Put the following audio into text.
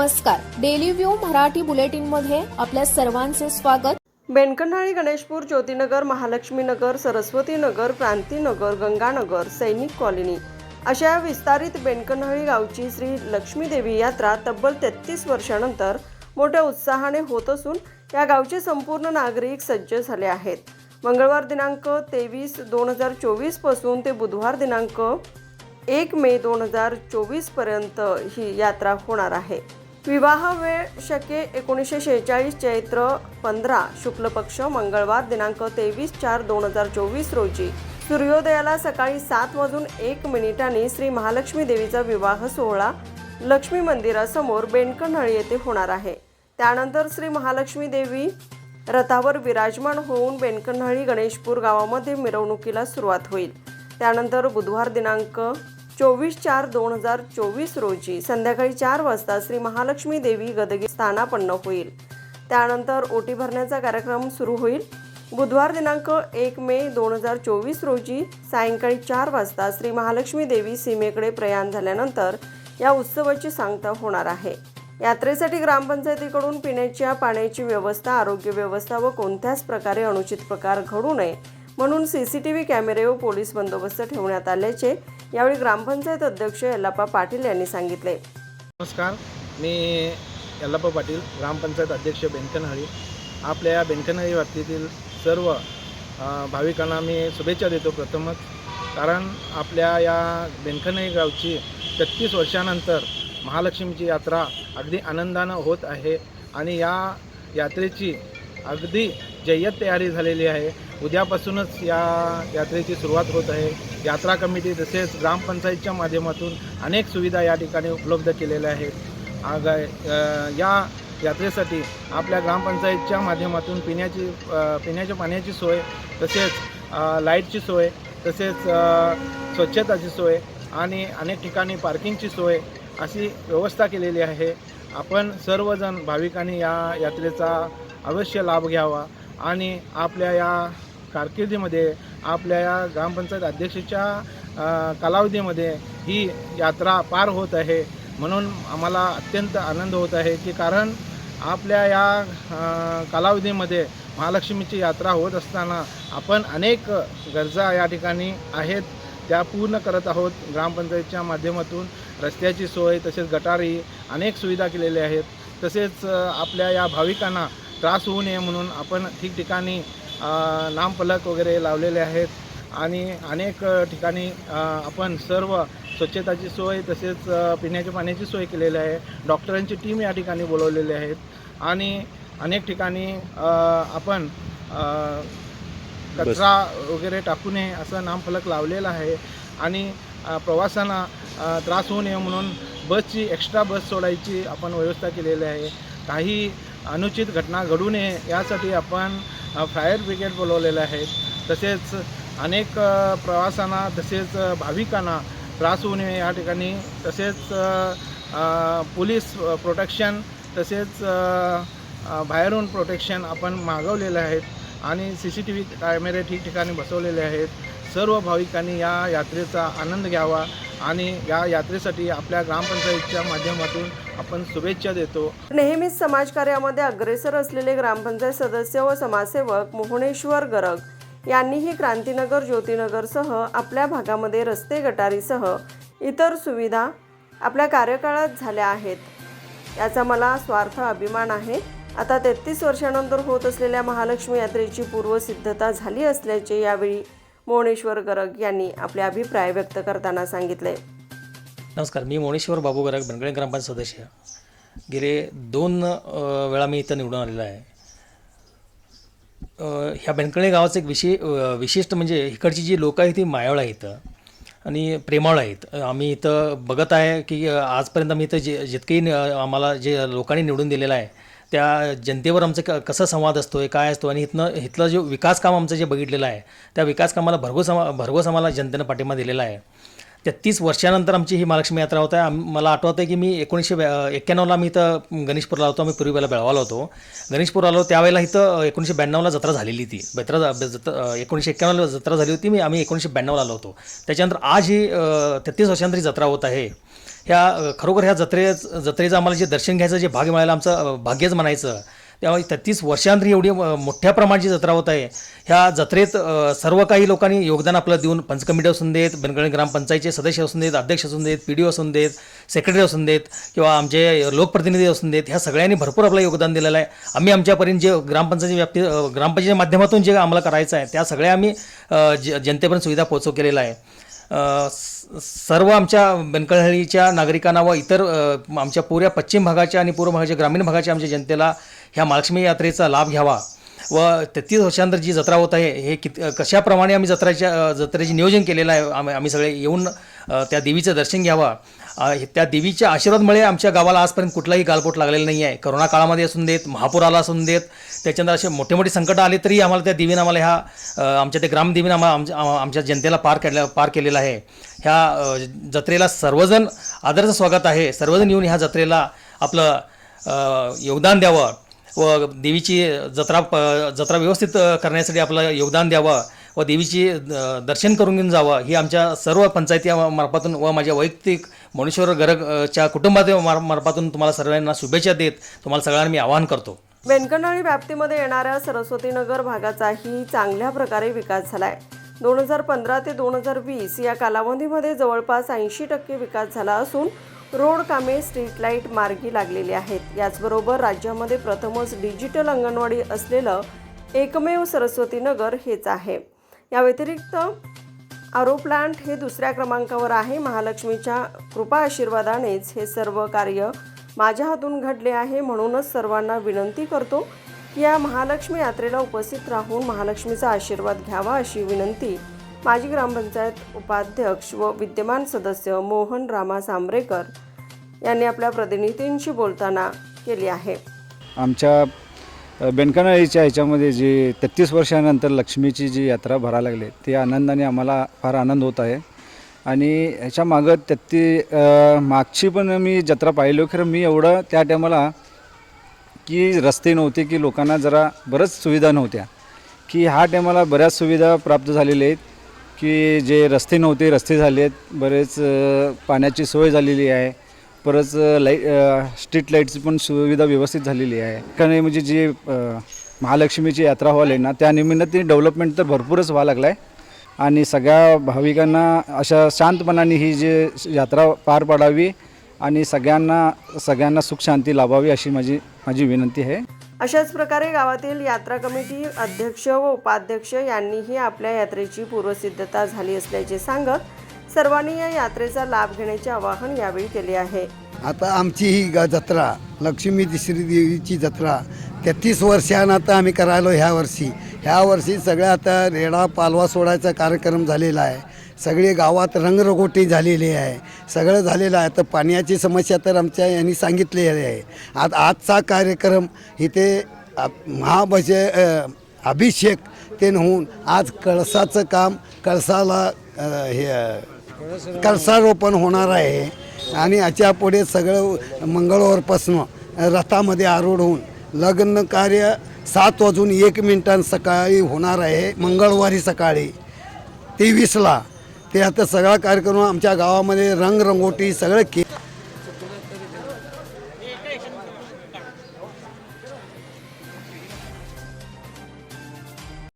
नमस्कार. Daily view Marathi बुलेटिनमध्ये आपल्या सर्वांचे स्वागत. बेनकन्हाळी गणेशपूर ज्योतिनगर महालक्ष्मीनगर सरस्वतीनगर क्रांतीनगर गंगानगर सैनिक कॉलनी. अशा या विस्तारित बेनकन्हाळी गावची श्री लक्ष्मीदेवी यात्रा तब्बल तेहतीस वर्षानंतर मोठ्या उत्साहाने होत असून या गावचे संपूर्ण नागरिक सज्ज झाले आहेत. मंगळवार दिनांक तेवीस दोन हजार चोवीसपासून ते बुधवार दिनांक एक मे दोन हजार चोवीसपर्यंत ही यात्रा होणार आहे. विवाह वेळ शके एकोणीसशे शेहेचाळीस चैत्र पंधरा शुक्ल पक्ष मंगळवार दिनांक तेवीस चार दोन हजार चोवीस रोजी. सूर्योदयाला सकाळी सात वाजून एक मिनिटांनी श्री महालक्ष्मी देवीचा विवाह सोहळा लक्ष्मी मंदिरासमोर बेणकनहळी येथे होणार आहे. त्यानंतर श्री महालक्ष्मी देवी रथावर विराजमान होऊन बेणकनहळी गणेशपूर गावामध्ये मिरवणुकीला सुरुवात होईल. त्यानंतर बुधवार दिनांक चोवीस चार दोन हजार चोवीस रोजी संध्याकाळी चार वाजता श्री महालक्ष्मी देवी गदगी स्थानापन्न होईल. त्यानंतर ओटी भरण्याचा कार्यक्रम सुरू होईल. बुधवार दिनांक एक मे दोन हजार चोवीस रोजी सायंकाळी चार वाजता श्री महालक्ष्मी देवी सीमेकडे प्रयाण झाल्यानंतर या उत्सवाची सांगता होणार आहे. यात्रेसाठी ग्रामपंचायतीकडून पिण्याच्या पाण्याची व्यवस्था आरोग्य व्यवस्था व कोणत्याच प्रकारे अनुचित प्रकार घडू नये म्हणून सी सी टी व्ही कॅमेरे व पोलीस बंदोबस्त ठेवण्यात आल्याचे यावेळी ग्रामपंचायत अध्यक्ष यल्लाप्पा पाटील यांनी सांगितले. नमस्कार मी यल्लाप्पा पाटील ग्रामपंचायत अध्यक्ष बेंकनहळी आपल्या या बेंकनहळी बाबतीतील सर्व भाविकांना मी शुभेच्छा देतो प्रथमच. कारण आपल्या या बेंकनहळी गावची तेहतीस वर्षानंतर महालक्ष्मीची यात्रा अगदी आनंदानं होत आहे. आणि या यात्रेची अगदी जय्यत तयारी झालेली आहे. उद्यापासूनच या यात्रेची सुरुवात होत आहे. यात्रा कमिटी तसेच ग्रामपंचायतच्या माध्यमातून अनेक सुविधा या ठिकाणी उपलब्ध केलेल्या आहेत. आग या यात्रेसाठी आपल्या ग्रामपंचायतच्या माध्यमातून पिण्याची पिण्याच्या पाण्याची सोय तसेच लाईटची सोय तसेच स्वच्छताची सोय आणि अनेक ठिकाणी पार्किंगची सोय अशी व्यवस्था केलेली आहे. आपण सर्वजण भाविकांनी या यात्रेचा अवश्य लाभ घ्यावा. आणि आपल्या या कारकिर्दीमध्ये आपल्या या ग्रामपंचायत अध्यक्षाच्या कालावधीमध्ये ही यात्रा पार होत आहे. म्हणून आम्हाला अत्यंत आनंद होत आहे की कारण आपल्या या कालावधीमध्ये महालक्ष्मीची यात्रा होत असताना आपण अनेक गरजा या ठिकाणी आहेत. त्या पूर्ण करत आहोत. ग्रामपंचायतच्या माध्यमातून रस्त्याची सोय तसेच गटारी अनेक सुविधा केलेल्या आहेत. तसेच आपल्या या भाविकांना त्रास होऊ नये म्हणून आपण ठिकठिकाणी लांबफलक वगैरे लावलेले आहेत. आणि अनेक ठिकाणी आपण सर्व स्वच्छताची सोय तसेच पिण्याच्या पाण्याची सोय केलेली आहे. डॉक्टरांची टीम या ठिकाणी बोलवलेली आहेत. आणि अनेक ठिकाणी आपण कचरा वगैरे टाकू नये असं नामफलक लावलेलं आहे. आणि प्रवासांना प्रवाशांना त्रास होऊ नये म्हणून बसची एक्स्ट्रा बस सोडायची आपण व्यवस्था केलेली आहे. काही अनुचित घटना घडू नये यासाठी आपण फायर ब्रिगेड बोलवलेलं आहे. तसेच अनेक प्रवासांना प्रवाशांना तसेच भाविकांना त्रास होऊ नये या ठिकाणी. तसेच पोलीस प्रोटेक्शन तसेच बाहेरून प्रोटेक्शन आपण मागवलेलं आहेत आणि सी सी टी व्ही कॅमेरे ठिकठिकाणी बसवलेले आहेत. सर्व भाविकांनी या यात्रेचा आनंद घ्यावा आणि या यात्रेसाठी आपल्या ग्रामपंचायतच्या माध्यमातून आपण शुभेच्छा देतो. नेहमीच समाजकार्यामध्ये अग्रेसर असलेले ग्रामपंचायत सदस्य व समाजसेवक मोहनेश्वर गरग यांनीही क्रांतीनगर ज्योतिनगरसह आपल्या भागामध्ये रस्ते गटारीसह इतर सुविधा आपल्या कार्यकाळात झाल्या आहेत. याचा मला स्वार्थ अभिमान आहे. आता तेहतीस वर्षानंतर होत असलेल्या महालक्ष्मी यात्रेची पूर्वसिद्धता झाली असल्याचे यावेळी मोहनेश्वर गरग यांनी आपले अभिप्राय व्यक्त करताना सांगितले. नमस्कार मी मोनेश्वर बाबू गरग बनगळे ग्रामपंचायत सदस्य. गेले दोन वेळा मी इथं निवडून आलेला आहे. ह्या बेनकळे गावाचं एक विशे विशिष्ट म्हणजे इकडची जी लोकं आहेत ती मायाळ आहेत इथं आणि प्रेमाळ आहेत. आम्ही इथं बघत आहे की आजपर्यंत आम्ही इथं जे जितकेही आम्हाला जे लोकांनी निवडून दिलेलं आहे त्या जनतेवर आमचं क कसा संवाद असतो आहे काय असतो आणि इथनं इथलं जे विकास काम आमचं जे बघितलेलं आहे त्या विकास कामाला भरघोस भरघोस आम्हाला जनतेनं पाठिंबा दिलेला आहे. तेहतीस वर्षानंतर आमची ही महालक्ष्मी यात्रा होत आहे. मला आठवतं आहे की मी एकोणीसशे ब्या- एक्क्याण्णवला मी इथं गणेशपूरला होतो. आम्ही पूर्वीला बेळवाला होतो. गणेशपूर आलो त्यावेळेला इथं एकोणीसशे ब्याण्णवला जत्रा झालेली ती जत्रा एकोणीसशे एक्क्याण्णवला जत्रा झाली होती. मी आम्ही एकोणीसशे ब्याण्णवला आलो होतो. त्याच्यानंतर आज ही तेहतीस वर्षानंतर ही जत्रा होत आहे. ह्या खरोखर ह्या जत्रे जत्रेचं आम्हाला जे दर्शन घ्यायचं जे भाग्य मिळालं आमचं भाग्यच म्हणायचं त्यामुळे तेहतीस वर्षांतरी एवढी मोठ्या प्रमाणाची जत्रा होत आहे. ह्या जत्रेत सर्व काही लोकांनी योगदान आपलं देऊन पंचकमिटी असून देत बनगणी ग्रामपंचायतचे सदस्य असून देत अध्यक्ष असून देत पी डी असून देत सेक्रेटरी असून देत किंवा आमचे लोकप्रतिनिधी असून देत ह्या सगळ्यांनी भरपूर आपलं योगदान दिलेलं आहे. आम्ही आमच्यापर्यंत जे ग्रामपंचायती व्याप्ती अ, ग्रामपंचायतीच्या माध्यमातून जे आम्हाला करायचं आहे त्या सगळ्या आम्ही ज जनतेपर्यंत सुविधा पोहोचव केलेला आहे. स- सर्व आमच्या बनकळहळीच्या नागरिकांना व इतर आमच्या पुऱ्या पश्चिम भागाच्या आणि पूर्व भागाच्या ग्रामीण भागाच्या आमच्या जनतेला ह्या महालक्ष्मी यात्रेचा लाभ घ्यावा. व तेहतीस वर्षांतर जी जत्रा होत आहे हे कित कशाप्रमाणे आम्ही जत्राच्या जत्रेचे नियोजन केलेलं आहे आम्ही आम्ही सगळे येऊन त्या देवीचं दर्शन घ्यावं. हे- त्या देवीच्या आशीर्वादमुळे आमच्या गावाला आजपर्यंत कुठलाही गालबोट लागलेला नाही आहे. करोना काळामध्ये असून देत महापूर आला असून देत त्याच्यानंतर असे मोठे मोठे संकट आले तरी आम्हाला त्या देवीनं आम्हाला ह्या आमच्या ते ग्रामदेवीनं आम्हाला आमच्या आमच्या जनतेला पार केल्या पार केलेला आहे. ह्या जत्रेला सर्वजण आदराचं स्वागत आहे. सर्वजण येऊन ह्या जत्रेला आपलं योगदान द्यावं. व देवीची जत्रा प जत्रा व्यवस्थित करण्यासाठी आपलं योगदान द्यावं व देवीची दर्शन करून घेऊन जावं ही आमच्या सर्व पंचायती मार्फातून व माझ्या वैयक्तिक मनुष्यवर गरगच्या कुटुंबातील मार्फातून तुम्हाला सर्वांना शुभेच्छा देत तुम्हाला सगळ्यांना मी आवाहन करतो. व्यंकनळी व्याप्तीमध्ये येणाऱ्या सरस्वतीनगर भागाचाही चांगल्या प्रकारे विकास झाला आहे दोन हजार पंधरा ते दोन हजार वीस या कालावधीमध्ये जवळपास ऐंशी टक्के विकास झाला असून रोड कामे स्ट्रीट लाइट मार्गी लागलेली आहेत. याचबरोबर राज्यामध्ये प्रथमच डिजिटल अंगणवाडी असलेलं एकमेव सरस्वतीनगर हेच आहे. या व्यतिरिक्त आरो प्लांट हे दुसऱ्या क्रमांकावर आहे. महालक्ष्मीच्या कृपा आशीर्वादानेच हे सर्व कार्य माझ्या हातून घडले आहे म्हणूनच सर्वांना विनंती करतो की या महालक्ष्मी यात्रेला उपस्थित राहून महालक्ष्मीचा आशीर्वाद घ्यावा अशी विनंती माजी ग्रामपंचायत उपाध्यक्ष व विद्यमान सदस्य मोहन रामा सांबरेकर यांनी आपल्या प्रतिनिधींशी बोलताना केली आहे. आमच्या अ, ह्याच्यामध्ये जी तेहतीस वर्षानंतर लक्ष्मीची जी यात्रा भरायला लागली ती आनंदाने आम्हाला फार आनंद होत आहे. आणि ह्याच्या मागं तेत्ती मागची पण मी जत्रा पाहिलो खरं मी एवढं त्या टायमाला की रस्ते नव्हते की लोकांना जरा बरंच सुविधा नव्हत्या. की ह्या टायमाला बऱ्याच सुविधा प्राप्त झालेल्या आहेत. की जे रस्ते नव्हते रस्ते झाले आहेत. बरेच पाण्याची सोय झालेली आहे. परत लाइट स्ट्रीट लाईटची पण सुविधा व्यवस्थित झालेली आहे. कारण म्हणजे जी महालक्ष्मीची यात्रा व्हायला आहे ना त्या निमित्त डेव्हलपमेंट तर भरपूरच व्हायला लागला आहे आणि सगळ्या भाविकांना अशा शांतपणाने ही जी यात्रा पार पाडावी आणि सगळ्यांना सगळ्यांना सुख शांती लाभावी अशी माझी माझी विनंती आहे. अशाच प्रकारे गावातील यात्रा कमिटी अध्यक्ष व उपाध्यक्ष यांनीही आपल्या यात्रेची पूर्वसिद्धता झाली असल्याचे सांगत सर्वांनी या यात्रेचा लाभ घेण्याचे आवाहन यावेळी केले आहे. आता आमची ही ग जत्रा लक्ष्मी तिसरी देवीची जत्रा तेहतीस वर्षानं आता आम्ही करायलो ह्या वर्षी. ह्या वर्षी सगळ्या आता रेडा पालवा सोडायचा कार्यक्रम झालेला आहे. सगळे गावात रंगरगोटी झालेली आहे. सगळं झालेलं आहे. तर पाण्याची समस्या तर आमच्या यांनी सांगितलेली आहे. आज आजचा कार्यक्रम इथे महाभज अभिषेक ते होऊन आज कळसाचं काम कळसाला हे कळसारोपण होणार आहे. आणि याच्यापुढे सगळं मंगळवारपासून रथामध्ये आरूढ होऊन लग्न कार्य सात वाजून एक मिनिटां सकाळी होणार आहे. मंगळवारी सकाळी तेवीसला ते आता सगळा कार्यक्रम आमच्या गावामध्ये रंगरंगोटी सगळं के